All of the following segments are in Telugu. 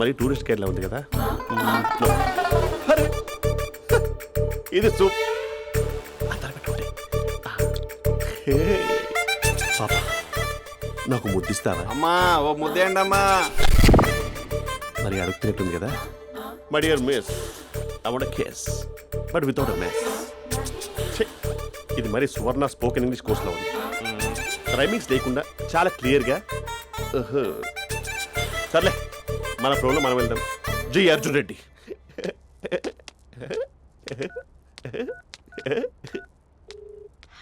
మరి టూరిస్ట్ గైడ్లా ఉంది కదా! ఇది సూప్! పాప. నాకు ముద్దిస్తావా? అమ్మా ఓ ముద్దేయండి అమ్మా మరి అడుగుతున్నట్టుంది కదా? My dear miss want case but without a mess ఇది మరి సువర్ణ స్పోకెన్ ఇంగ్లీష్ కోర్సులో ఉంది. రైమింగ్స్ లేకుండా చాలా క్లియర్గా సర్లే మన ఫ్లోలో మనం వెళ్దాం. G Arjun Reddy.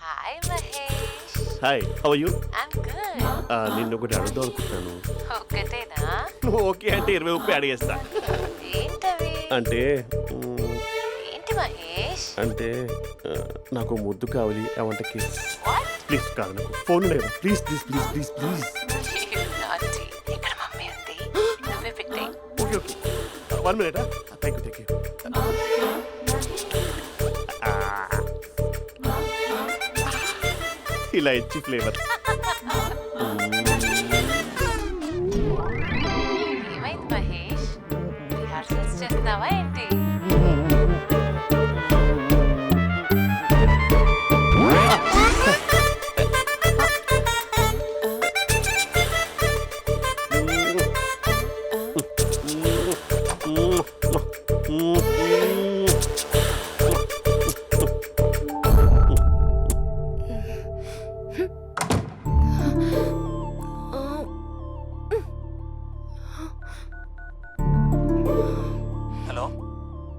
Hi Mahesh hi how you I'm good నిన్ను ఒకటి అడుగుదాం అనుకుంటున్నాను. ఒక్కటేనా? నువ్వు ఓకే అంటే ఇరవై ముప్పై అడిగేస్తా. ఏంటవి? అంటే ఏంటి మహేష్ అంటే ఆ, నాకు ముద్దు కావాలి అవంటే కేస్ వాట్ ప్లీజ్ కాదు నాకు ఫోన్ లేదు please please please please please నాటి ఇక్కడ మమ్మీ ఉంది నువ్వే పెట్టే okay okay one minute thank you thank you ఇలా ఇచ్చి flavour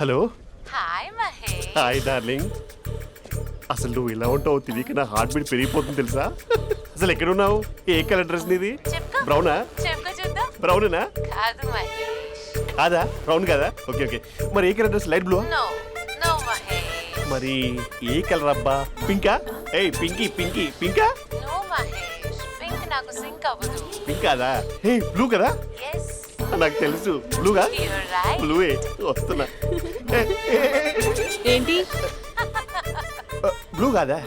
Hello. Hi Mahesh. Hi darling. అసలు నువ్వు ఇలా ఉంటావు తెలియక నా హార్ట్ బీట్ పెరిగిపోతుంది తెలుసా? అసలు ఎక్కడున్నావు? ఏ కలర్ డ్రెస్ నీది? బ్రౌనా బ్రౌనేనా కాదు మహేష్. కాదా? బ్రౌన్ కదా? Okay okay. మరి ఏ colour dress light blue no no Mahesh. మరి ఏ కలర్ అబ్బా? పింకా ఏయ్ పింకీ పింకీ పింకా నో మహేష్. పింక్ నాకు సింక్ అవ్వదు. పింక్ కాదా? ఏ బ్లూ కదా? ఎస్ నాకు తెలుసు. బ్లూగా బ్లూవే వస్తున్నా. ఏంటి? బ్లూ కాదా?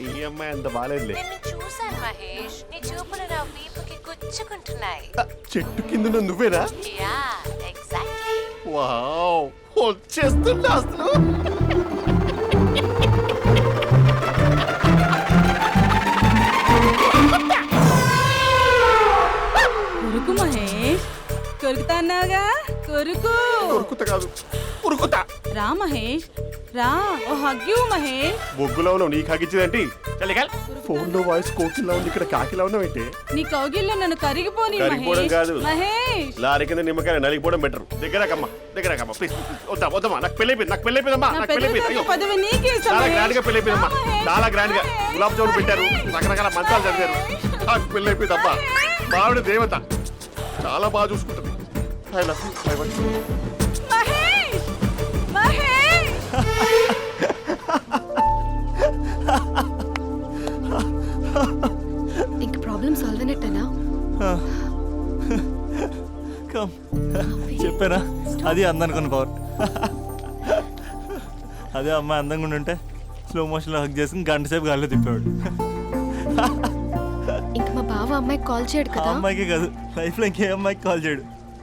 ఈ అమ్మాయి అంత బాగాలేదులే నిన్ను చూశాను మహేష్. నీ చూపులు నా వీపుకి గుచ్చుకుంటున్నాయి. ఆ, చెట్టు కింద నువ్వేనా? యా ఎగ్జాక్ట్లీ వావ్ వచ్చేస్తున్నా అసలు. కొరుకు. మహేష్ కొరుకుతా అన్నావుగా కొరుకు ఉరుకుత కాదు. ఉరుకుత రా మహేష్ రా. ఓ హగ్యూ మహేష్. బొగ్గులో ఉన్నావు నీకు హగించిందేంటి ఫోన్లో వాయిస్ కోకిలా ఉంది ఇక్కడ కాకిలా ఉన్నావు ఏంటి? నీ కౌగిల్లో నన్ను కరిగిపోని కరిగిపోవడం మహేష్ కాదు. మహేష్. లారీ కింద నిమ్మకాయ నలిగిపోవడం బెటర్ దగ్గరకమ్మా దగ్గరకమ్మా ప్లీజ్ వద్దా వద్దమ్మా నాకు పెళ్ళి అయిపోయింది నాకు పెళ్ళి అయిపోయిందమ్మా నా నాకు పెద్ద అయిపోయింది. అయ్యో. పదవి నీకే ఇస్తా, చాలా. గ్రాండ్గా మహేష్. చాలా గ్రాండ్గా. గులాబ్ జామున్ పెట్టారు. రకరకాల మంచాలు చదివారు. నాకు పెళ్ళి అయిపోయిందమ్మా. మావిడ దేవత. చాలా బాగా చూసుకుంటుంది. I want you. Mahesh! Mahesh ఇంక ప్రాబ్లం సాల్వ్ అయినట్టేనా? కమ్ చెప్పానా? అది అందనుకున్న పవర్ అదే అమ్మాయి అందంగా ఉండుంటే స్లో మోషన్లో హక్ చేసుకుని గంట సేపు గాల్లో తిప్పేవాడు. ఇంక మా బావ అమ్మాయికి కాల్ చేయడు కదా? అమ్మాయికి కాదు లైఫ్లో ఇంకే అమ్మాయికి కాల్ చేయడు.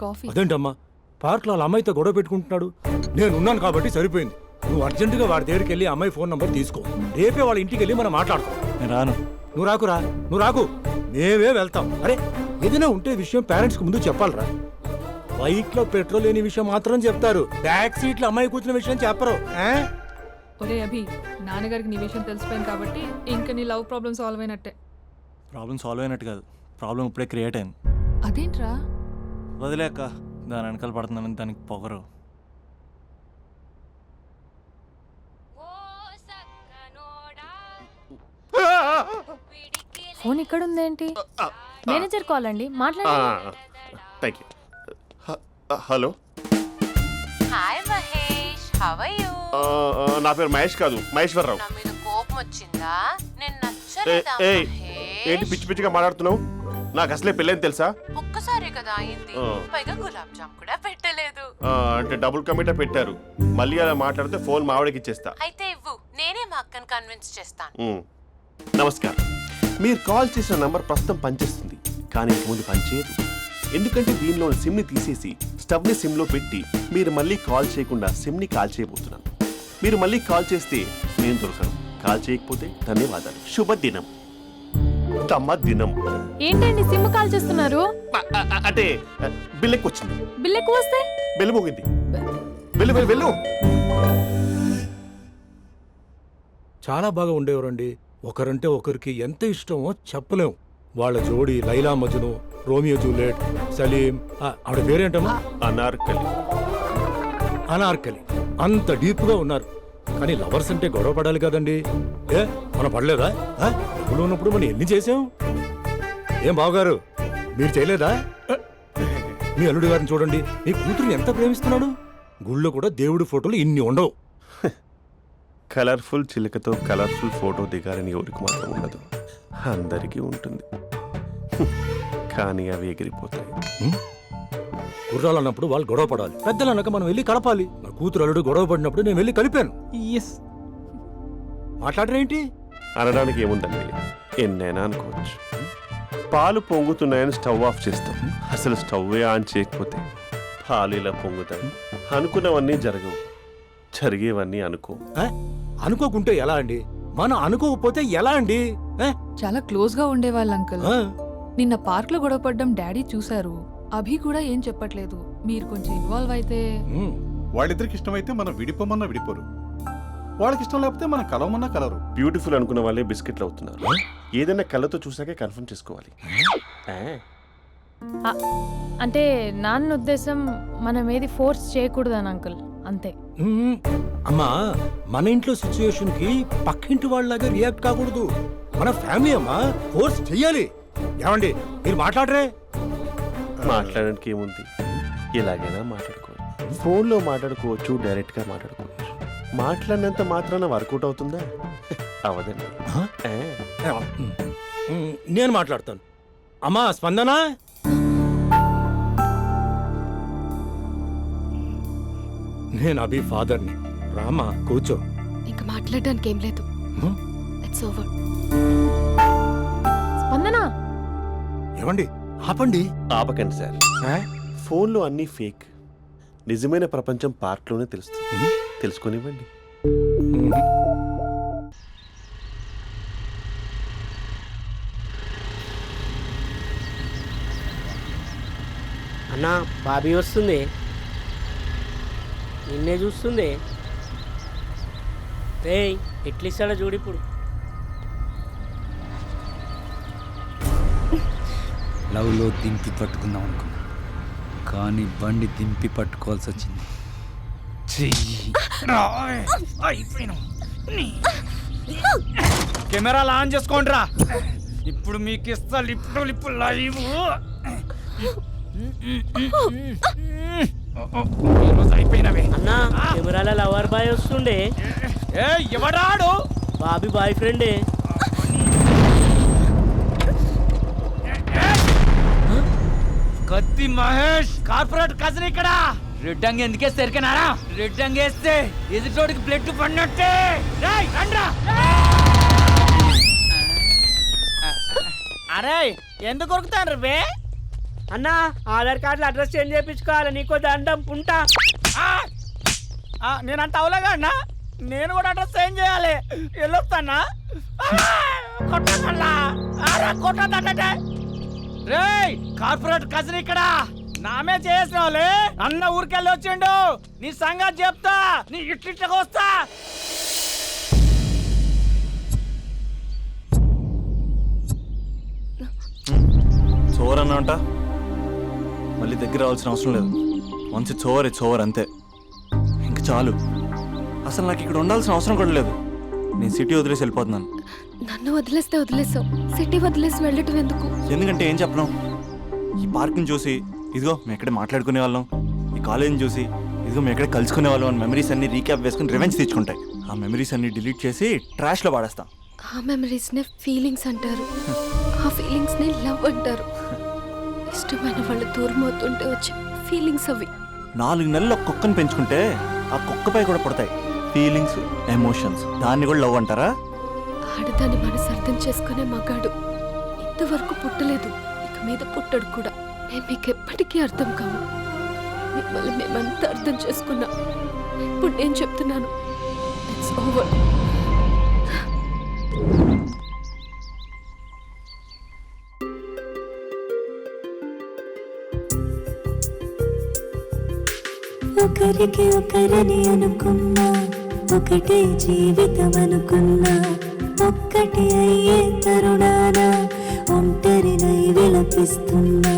కాఫీ. అదేంటమ్మా? పార్క్లో వాళ్ళ అమ్మాయితో గొడవ పెట్టుకుంటున్నాడు? నేను ఉన్నాను కాబట్టి సరిపోయింది. నువ్వు అర్జెంటుగా వాడి దగ్గరికి వెళ్ళి అమ్మాయి ఫోన్ నంబర్ తీసుకో. రేపే వాళ్ళ ఇంటికి వెళ్ళి మనం మాట్లాడుకో నేను రాను. నువ్వు రాకురా నువ్వు రాకు. మేమే వెళ్తాం. అరే ఏదైనా ఉంటే విషయం పేరెంట్స్కి ముందు చెప్పాలరా. బైక్లో పెట్రోల్ లేని విషయం మాత్రం చెప్తారు. బ్యాక్ సీట్లో అమ్మాయి కూర్చున్న విషయం చెప్పరు? ఒరే అభి నాన్నగారికి నీ విషయం తెలిసిపోయింది కాబట్టి ఇంకా నీ లవ్ ప్రాబ్లమ్ సాల్వ్ అయినట్టే. ప్రాబ్లం సాల్వ్ అయినట్టు కాదు. ప్రాబ్లం ఇప్పుడే క్రియేట్ అయింది. అదేంట్రా? వదిలేక దాని వెనకాల పడుతున్నానని దానికి పొగరు. ఫోన్ ఇక్కడ ఉందేంటి మేనేజర్ కాల్ అండి మాట్లాడండి thank you hello. Hi Mahesh. How you నా పేరు మహేష్ కాదు మహేశ్వరరావు. నా మీద కోపం వచ్చిందా? నేను నచ్చలేదా ఏంటి మహేష్? పిచ్చి పిచ్చిగా మాట్లాడుతున్నావు? నాకు అసలే పెళ్ళని తెలుసా? ఒక్కసారి కదా అయింది. ఆ. పైగా గులాబ్ జామ్ కూడా పెట్టలేదు. ఆ, అంటే డబుల్ కమిటా పెట్టారు. మళ్ళీ అలా మాట్లాడితే ఫోన్ మావిడకి ఇచ్చేస్తా. అయితే ఇవ్వు. నేనే మా అక్కని కన్విన్స్ చేస్తాను. ఉమ్. నమస్కారం. మీరు కాల్ చేసిన నంబర్ ప్రస్తుతం పనిచేస్తుంది. కానీ ఇంక ముందు పనిచేయదు ఎందుకంటే దీనిలో సిమ్ని తీసేసి స్టవ్ని సిమ్లో పెట్టి మీరు మళ్ళీ కాల్ చేయకుండా సిమ్ని కాల్ చేయబోతున్నాను. మీరు మళ్ళీ కాల్ చేస్తే నేను దొరకను. కాల్ చేయకపోతే ధన్యవాదాలు. శుభదినం. తమ్మ దినం. ఏంటండి సిమ్ కాల్ చేస్తున్నారు? అంటే అ, బిల్ ఎక్కువ వచ్చింది. బిల్ ఎక్కువ వస్తే? బెల్లు మోగింది. వెళ్ళు వెళ్ళు వెళ్ళు. చాలా బాగా ఉండేవారండి. ఒకరంటే ఒకరికి ఎంత ఇష్టమో చెప్పలేం. వాళ్ళ జోడి లైలా మజ్ను రోమియో జూలియట్ సలీం ఆవిడ పేరేంటమ్మా? అనార్కలి. అనార్కలి. అంత డీప్గా ఉన్నారు. కానీ లవర్స్ అంటే గొడవ పడాలి కదండి. ఏ మనం పడలేదా? డబ్బులు ఉన్నప్పుడు మనం ఎన్ని చేసాం ఏం బావగారు మీరు చేయలేదా? మీ అల్లుడి గారిని చూడండి. మీ కూతురుని ఎంత ప్రేమిస్తున్నాడు? గుళ్ళో కూడా దేవుడి ఫోటోలు ఇన్ని ఉండవు. కలర్ఫుల్ చిలుకతో కలర్ఫుల్ ఫోటో దిగాలని ఎవరికి మాత్రం ఉండదు. అందరికీ ఉంటుంది. కానీ అవి ఎగిరిపోతాయి. గుర్రాలు అన్నప్పుడు వాళ్ళు గొడవ పడాలి. పెద్దలు అన్నాక మనం వెళ్ళి కలపాలి. నా కూతురు అల్లుడు గొడవ పడినప్పుడు నేను వెళ్ళి కలిపాను. మాట్లాడరేంటి? అనడానికి ఏముందండి? ఎన్నైనా అనుకోవచ్చు. పాలు పొంగుతున్నాయని స్టవ్ ఆఫ్ చేస్తాం. అసలు స్టవ్వే ఆన్ చేయకపోతే పాలు ఇలా పొంగుతాయి. అనుకున్నవన్నీ జరగవు. జరిగేవన్నీ అనుకో? అనుకోకుంటే ఎలా అండి? మనం అనుకోకపోతే ఎలా అండి? చాలా క్లోజ్గా ఉండేవాళ్ళు అంకుల్? నిన్న పార్క్లో గొడవపడ్డం డాడీ చూశారు. అభి కూడా ఏం చెప్పట్లేదు. మీరు కొంచెం ఇన్వాల్వ్ అయితే. వాళ్ళిద్దరికి ఇష్టమైతే మనం విడిపోమన్నా విడిపోరు. వాళ్ళకి ఇష్టం లేకపోతే మనం కలవమన్నా కలరు బ్యూటిఫుల్ అనుకున్న వాళ్ళే బిస్కెట్లు అవుతున్నారు. ఏదైనా కళ్ళతో చూసాకే కన్ఫర్మ్ చేసుకోవాలి. ఆ, అంటే నాన్న ఉద్దేశం మనం ఏది ఫోర్స్ చేయకూడదని అంకుల్. అంతే. అమ్మా మన ఇంట్లో సిచ్యుయేషన్కి పక్కింటి వాళ్ళలాగా రియాక్ట్ కాకూడదు. మన ఫ్యామిలీ అమ్మా ఫోర్స్ చెయ్యాలి. ఏమండి మీరు మాట్లాడరే? మాట్లాడడానికి ఏముంది? ఎలాగైనా మాట్లాడుకోవచ్చు ఫోన్లో మాట్లాడుకోవచ్చు డైరెక్ట్గా మాట్లాడుకోవచ్చు. మాట్లాడినంత మాత్రాన వర్కౌట్ అవుతుందా? అవదండి. నేను మాట్లాడతాను. అమ్మా స్పందన? నేను అభి ఫాదర్ని. రామా కూర్చో. ఇంకా మాట్లాడడానికి ఏం లేదు. హ్మ్? ఇట్స్ ఓవర్ స్పందన? ఏమండి? ఆపండి. ఆపకండి సార్. ఫోన్లో అన్నీ ఫేక్. నిజమైన ప్రపంచం పార్ట్లోనే తెలుస్తుంది. తెలుసుకొనివ్వండి. అన్న బాబీ వస్తుంది. నిన్నే చూస్తుంది. రేయ్ ఎట్లిస్తాడో చూడు ఇప్పుడు. లవ్లో దింపి పట్టుకుందాం అనుకున్నా. కానీ బండి దింపి పట్టుకోవాల్సి వచ్చింది. కెమెరాలు ఆన్ చేసుకోండి రా ఇప్పుడు మీకు ఇస్తా లిప్పు లిప్పు లైవ్. అయిపోయినవే. అన్న కెమెరాల లవర్ బాయ్ వస్తుండే. ఏ ఎవడాడు? బాబీ బాయ్ ఫ్రెండే. కత్తి మహేష్ కార్పొరేట్ కజన్ ఇక్కడ. రెడ్ అంగి ఎందుకేస్తే ఎరికనారా రెడ్ అంగి వేస్తే ఎదుటోడికి బ్లడ్ పడినట్టే. రేయ్, రండ్రా. అరే ఎందుకు కొరుకుతాను రే అన్న ఆధార్ కార్డులో అడ్రస్ చేంజ్ చేయించుకోవాలి నీకో దండం ఉంటా. నేనంత అవలేగా అన్నా? నేను కూడా అడ్రస్ చేంజ్ చేయాలి. వెళ్ళొస్తానా? కొట్టదల్లా కొట్టదంటే రేయ్ కార్పొరేట్ కజన్ ఇక్కడ. నామే చేసిన వాళ్ళే అన్న ఊరికెళ్ళి వచ్చిండు. నీ సంగతి చెప్తా. నీ ఇట్లిట్లకి వస్తా. చోర్ అన్న అంట? మళ్ళీ దగ్గర రావాల్సిన అవసరం లేదు. మంచి చోర్ ఓవర్ అంతే. ఇంక చాలు. అసలు నాకు ఇక్కడ ఉండాల్సిన అవసరం కూడా లేదు. నేను సిటీ వదిలేసి వెళ్ళిపోతున్నాను. నన్ను వదిలేస్తే వదిలేసావు. సిటీ వదిలేసి వెళ్ళటం ఎందుకు? ఎందుకంటే ఏం చెప్పను? ఈ పార్క్ని చూసి ఇదిగో మేము ఎక్కడే మాట్లాడుకునే వాళ్ళం? ఈ కాలేజీని చూసి ఇదిగో మేము ఎక్కడే కలుసుకునే వాళ్ళం అని మెమరీస్ అన్ని రీక్యాప్ వేసుకుని రివెంజ్ తెచ్చుకుంటాయి ఆ మెమరీస్ అన్ని డిలీట్ చేసి ట్రాష్లో పాడేస్తాం. ఆ మెమరీస్ నే ఫీలింగ్స్ అంటారు. ఆ ఫీలింగ్స్ నే లవ్ అంటారు. ఇష్టమైన వాళ్ళు దూరం అవుతుంటే వచ్చే ఫీలింగ్స్ అవి. నాలుగు నెలలు ఒక కుక్కను పెంచుకుంటే ఆ కుక్కపై కూడా పడతాయి. ఫీలింగ్స్ ఎమోషన్స్ దాన్ని కూడా లవ్ అంటారా? ఆడదాని మనసు అర్థం చేసుకునే మగాడు ఇంతవరకు పుట్టలేదు. ఇక మీద పుట్టడు కూడా. మేము మీకు ఎప్పటికీ అర్థం కాము మిమ్మల్ని మేమంతా అర్థం చేసుకున్నాం. ఇప్పుడు నేను చెప్తున్నాను. ఇట్స్ ఓవర్ ఒకరికి ఒకరిని అనుకున్నా ఒకటే జీవితం అనుకున్నా ఒక్కటి అయ్యే తరుణాన ఒంటరినై విలపిస్తున్నా.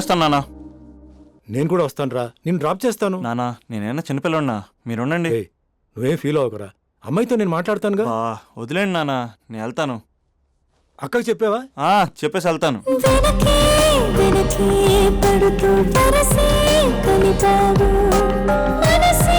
వెళ్ళొస్తాను నానా. నేను కూడా వస్తాను రా నేను డ్రాప్ చేస్తాను. నానా నేనైనా చిన్నపిల్లన్నా మీరు ఉండండి ఏయ్, నువ్వేం ఫీల్ అవ్వకురా. అమ్మాయితో నేను మాట్లాడతానుగా. బా వదిలేండి నానా. నేను వెళ్తాను. అక్కకి చెప్పావా? ఆ, చెప్పేసి వెళ్తాను. వెనకే పడుతూ పరసే కలిపావు మనసే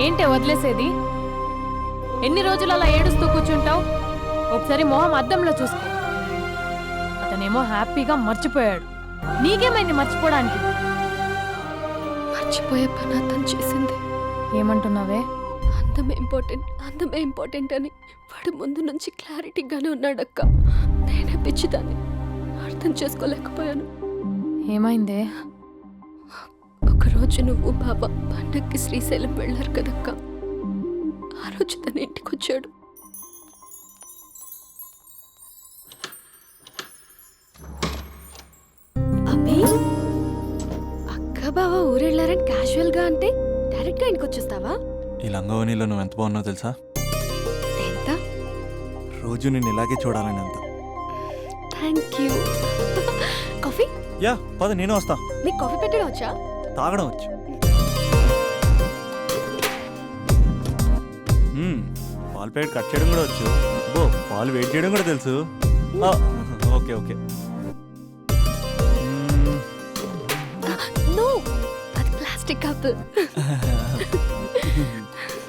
ఏంటే వదిలేసేది? ఎన్ని రోజులు అలా ఏడుస్తూ కూర్చుంటావు? ఒకసారి మొహం అద్దంలో చూసుకో. అతనేమో హ్యాపీగా మర్చిపోయాడు. నీకేమైంది మర్చిపోవడానికి? మర్చిపోయే పని అతను చేసింది. ఏమంటున్నావే? అందమే ఇంపార్టెంట్ అందమే ఇంపార్టెంట్ అని వాడు ముందు నుంచి క్లారిటీగానే ఉన్నాడక్క. నేనే పిచ్చిదాన్ని. అర్థం చేసుకోలేకపోయాను. ఏమైందే? ఒకరోజు నువ్వు బాబా పండక్కి శ్రీశైలం వెళ్ళారు కదక్క? ఆ రోజు తన ఇంటికి వచ్చాడు అబ్బి అక్క బావ ఊరెళ్ళారని క్యాజువల్గా అంటే డైరెక్ట్గా ఇంటికి వచ్చేస్తావా ఈ లంగవనిలో నువ్వు ఎంత బాగున్నావు తెలుసా? ఎంత? రోజు నేను ఇలాగే చూడాలని అంత. Thank you. కాఫీ? యా పద నేను వస్తా. నీకు కాఫీ పెట్టడం వచ్చా? తాగడం వచ్చు పాలు ప్యాకెట్ కట్ చేయడం కూడా వచ్చు. బో పాలు వెయిట్ చేయడం కూడా తెలుసు. ఆ, ఓకే ఓకే. అది ప్లాస్టిక్ కప్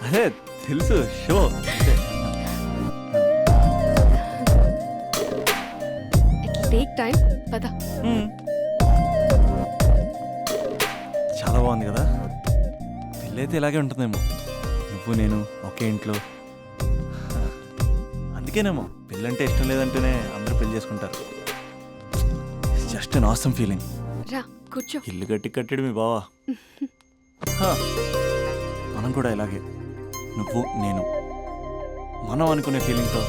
అదే తెలుసు షో. టేక్ టైం పద. బాగుంది కదా? పెళ్ళైతే ఇలాగే ఉంటుందేమో. నువ్వు నేను ఒకే ఇంట్లో. అందుకేనేమో పెళ్ళంటే ఇష్టం లేదంటేనే అందరూ పెళ్ళి చేసుకుంటారు. జస్ట్ అన్ ఆసమ్ ఫీలింగ్ రా కూర్చో. ఇల్లు కట్టి కట్టాడు మీ బావా. హా, మనం కూడా ఇలాగే. నువ్వు నేను. మనం అనుకునే ఫీలింగ్తో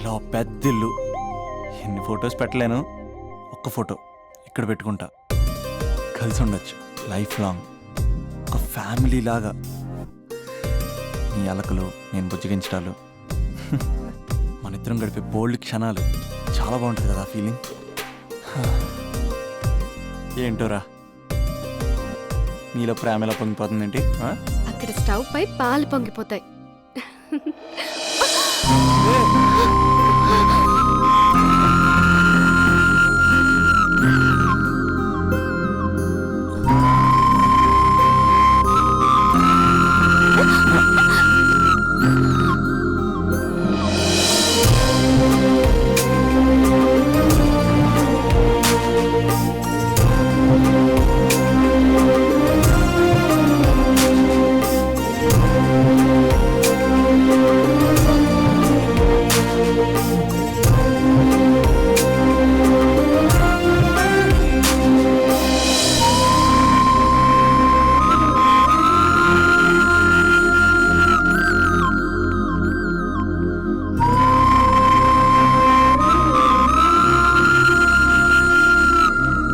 ఇలా ఓ పెద్ద ఇల్లు ఎన్ని ఫొటోస్ పెట్టలేను? ఒక్క ఫోటో ఇక్కడ పెట్టుకుంటా. కలిసి ఉండొచ్చు. లైఫ్ లాంగ్ ఒక ఫ్యామిలీ లాగా. నీ అలకలు నేను బుజ్జగించడాలు. మన ఇద్దరం గడిపే బోల్డ్ క్షణాలు. చాలా బాగుంటుంది కదా ఫీలింగ్ ఏంటోరా? నీలో ప్రేమ ఎలా పొంగిపోతుందేంటి? అక్కడ స్టవ్ పై పాలు పొంగిపోతాయి.